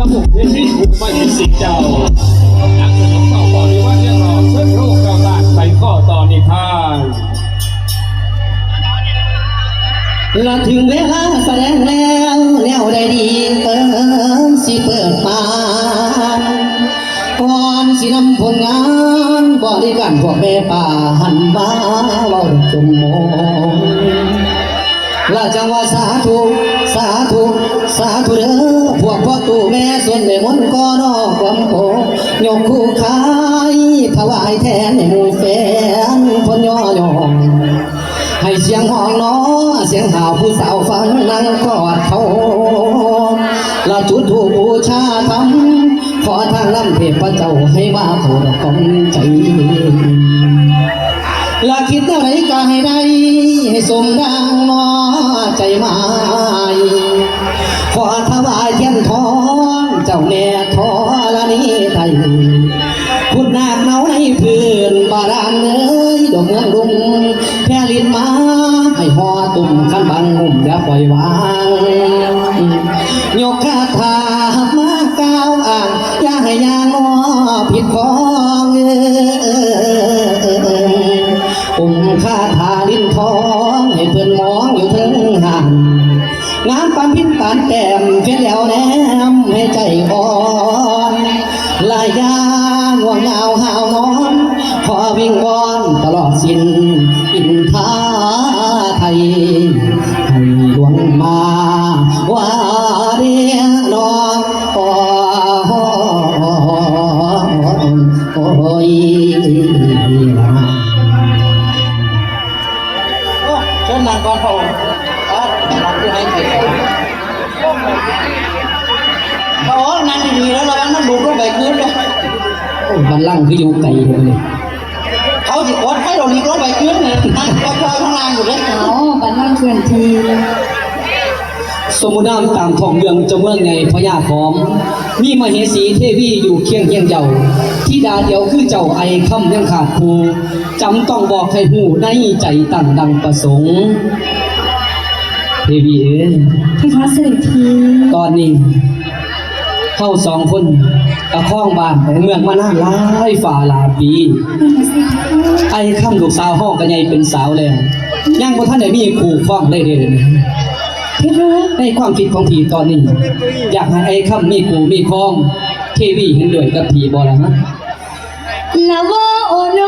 ระบบเทพีถูไม่มีสิทธิ์เจ้านักสนุกเป่าบอดีว่าเรียกรอเชิญโรคเก้าล้านใส่ข้อต่อนิทานละถึงเวลาแสดงแล้วแนวได้ดีเติมสิเปิดปานก่อนสินำผลงานบริการพวกแม่ป่าหันมาเว้าจมมอง ละจังว่าสาธุ สาธุ สาธุเด้อพวกพ่อตู่แม่ส่วนในมนก็นอกความโอยกคู่ขายถวายแทนให้หมู่แฟนพนย่อยองให้เสียงห้องน้อเสียงห่าวผู้สาวฟังนั่งกอดเขาละจุดถูกบูชาธรรมขอทางลำเทพเจ้าให้มาโปรดของใจละคิดอะไรก็ให้ได้ ให้สมดังนอ ใจหมายขอถวายเทียนทองเจ้าแม่ทอละนี้ไทยพุดนาคเนาในพื้นบารานเอ้ยดอกเมืองลุงแพรลินมาให้หอตุ่มขันบังงุ่มอย่าปล่อยวาง แก้มเพียแล้วแนมให้ใจอ่อนลายยาง่วงเหงาหาวนอน ขอวิ่งวอนตลอดสิ้นอินทา คืออยู่ไกลเลยเขาสิกดให้เราลีกลงไปพื้นเนี่ยนั่งคอยข้างล่างอยู่เลยอ๋อบันลังเคลื่อนที่สมุนามตามทองเมืองจ้าเมืองไงพญาขอม มีมเหสีเทวีอยู่เคียงเคียงเจ้าที่ดาเดียวคือเจ้าไอคำยังขาดภูจำต้องบอกให้หูในใจตั้งดังประสงค์เทวีเอ๋ยพระคะเสด็จทีตอนนี้เข้าสองคน กระข้องบ้านไปเมืองมานานหลายฝ่าหลายปีนั่นน่ะสิพระไอ้คำลูกสาวห้องกันใหญ่เป็นสาวแล้วยังบ่ท่านได้มีคู่ครองได้เด้อพระคะในความคิดของผีตอนนี้ อยากให้ไอ้คำมีคู่มีครองเทวีเห็นด้วยกับผีบ่ล่ะฮะละว่าโอโน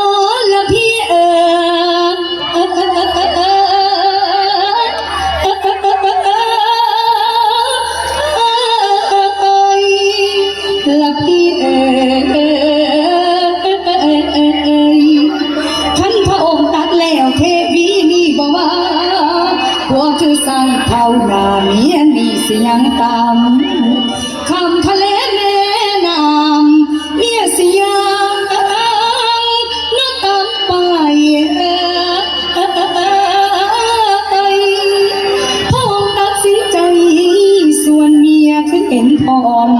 ละพี่เอ๋ย สียงตามคำทะเลแม่น้ำเมียเสียงน้ำตามไปพระองตัดสินใจ ส่วนเมียคือเป็นพอม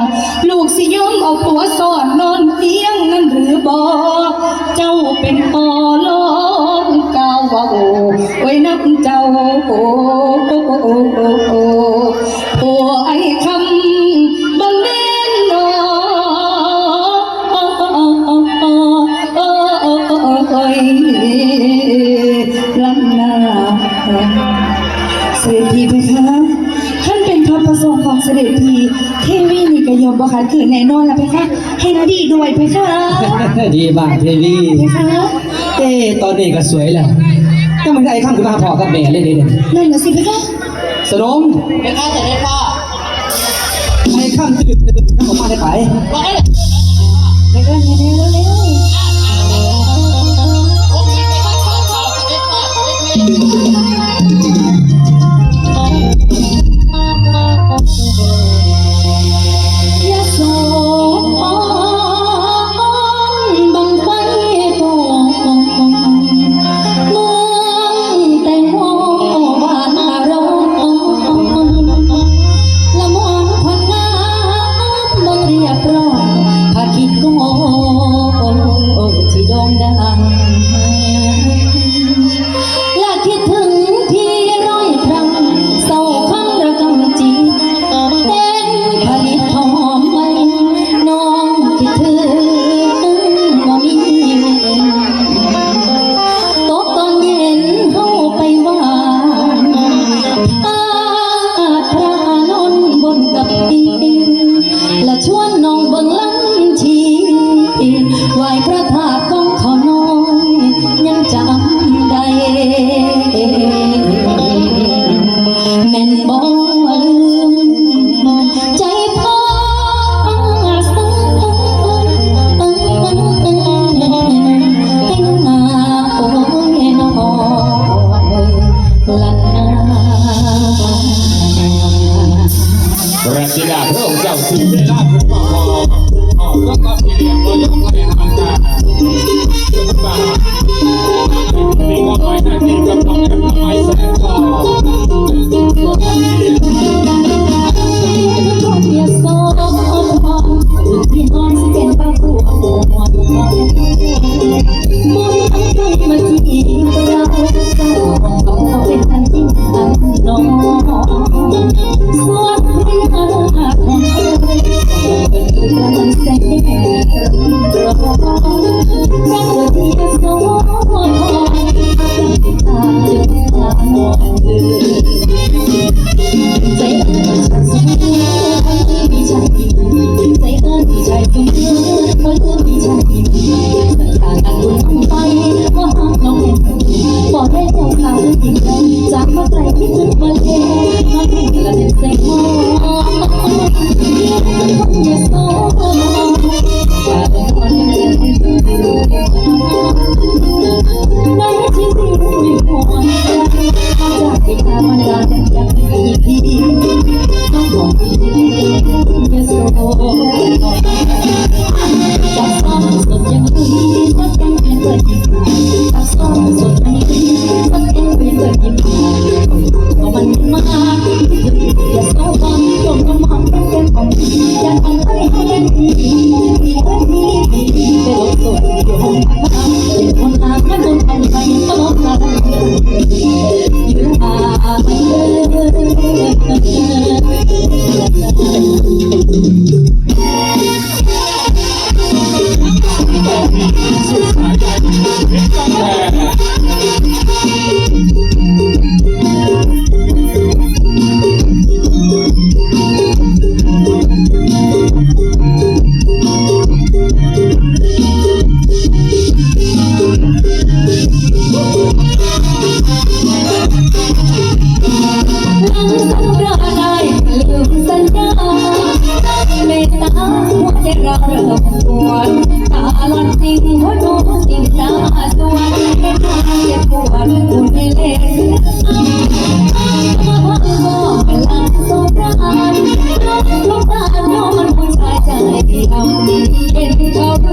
ลูกสิยอมเอาผัวสอดนอนเตียงนั่นหรือบ่เจ้าเป็นพอลมกาวว่าโอ้ไว้นับเจ้าโอ้ อมบ่ขัดขืนแน่นอนละเพคะให้นาดีด้วยเพคะดีมากเทวีเพคะเอ้ตอนนี้ก็สวยแล้วก็มันได้ไอ้คำคือมาพอกับแม่เลยเด้อนั่นน่ะสิเพคะสนมเป็นข้าจะได้พ่อไอ้คำตื่นตื่นเข้ามาได้ไปว่าไอ้ไปเร็วเร็วเร็วเร็วผมมีไปข้างเขาจะได้พ่อจะได้แม่ย สิดาเพระองค์เจ้าสิเวาผู้ก่อออกต้องรัเลี้ยงโดยยังไม่ทำการจนบามีความหมายหน้าที่กับต้องแอบทำไมแสงต่อมอง ลมแสนร้อน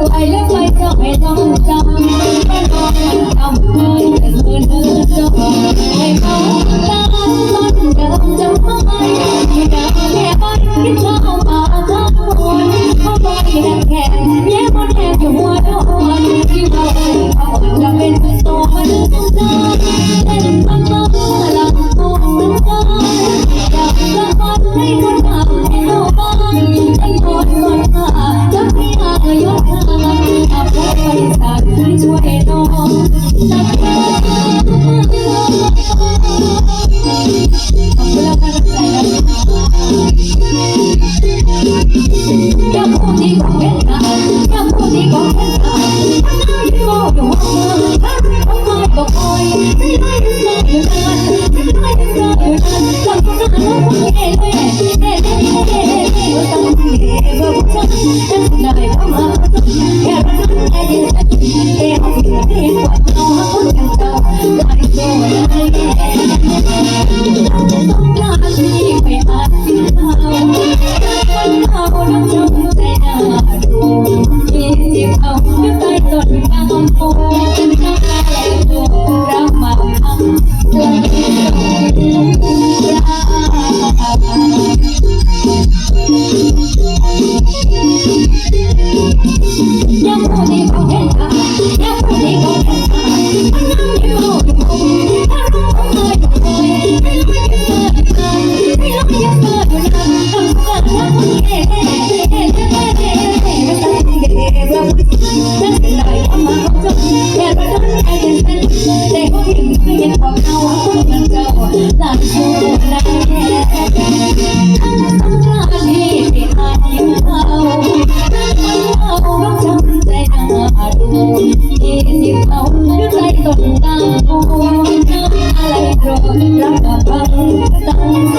I love my dog, my dog, my dog. Thank you.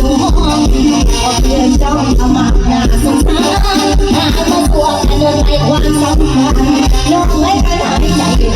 ทุกห้องออกเจ้อมาหาสงสารหามาตัวเดินไปความสัมพันธ์น้องไม่กระหายใ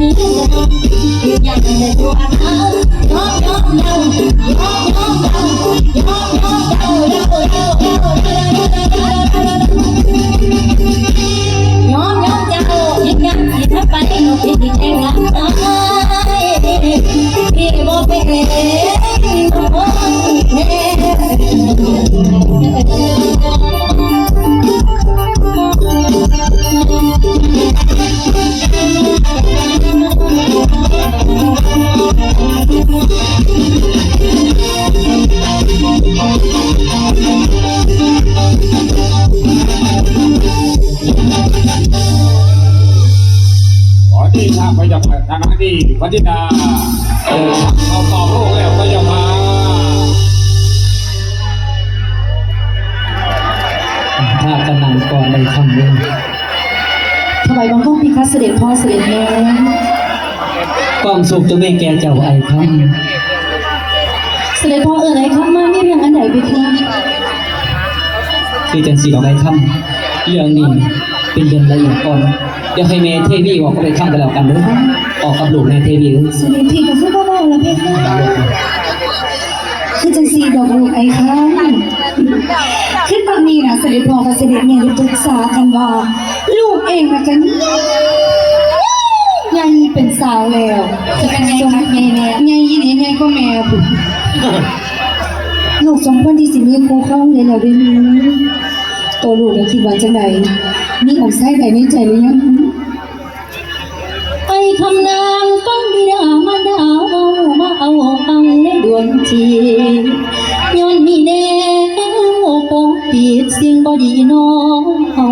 ยืนยันในตัวเขาเพราะเพราะเราเพราะ พัฒนาเอาต่อโลกแล้วพยาบาลถ้ากำลังก่อนในคำนี้ถวายบังคมพิคัสเสด็จพ่อเสด็จแม่ความสุขจะไม่แก่เจ้าไอ้คเสด็จพ่อเอ๋ยข้ามาไม่เพียงอันไหนไปคะำคือจังสีดอกไอ้คำเรื่องนี้เป็นเรื่องละเอียดก่อนเดี๋ยวให้แม่เทวีออกก็ไปคำกันแล้วกันเด้อ ออกกับลูกแม่เทวีเด้อเสด็จพี่ก็คือพ่อบอกแล้วเพคะคือจังสีดอกลูกไอ้ข้าขึ้นตอนนี้นะเสด็จพ่อกับเสด็จแม่ได้ปรึกษากันว่าลูกเองนะกันยังเป็นสาวแล้วจะเป็นไงคะแม่แม่ไงยีนี่ไงก็แม่ผมลูกสมควรที่สิมีคู่ครองเลยแล้วเด้วยนี้ตัวลูกเนี่ยคิดว่าจังไดมีอกไส้ไปในใจหรือยังไอ้คำ งในจีย้อนมีแนวปกปิดสิ่งบอดีน้องเฮา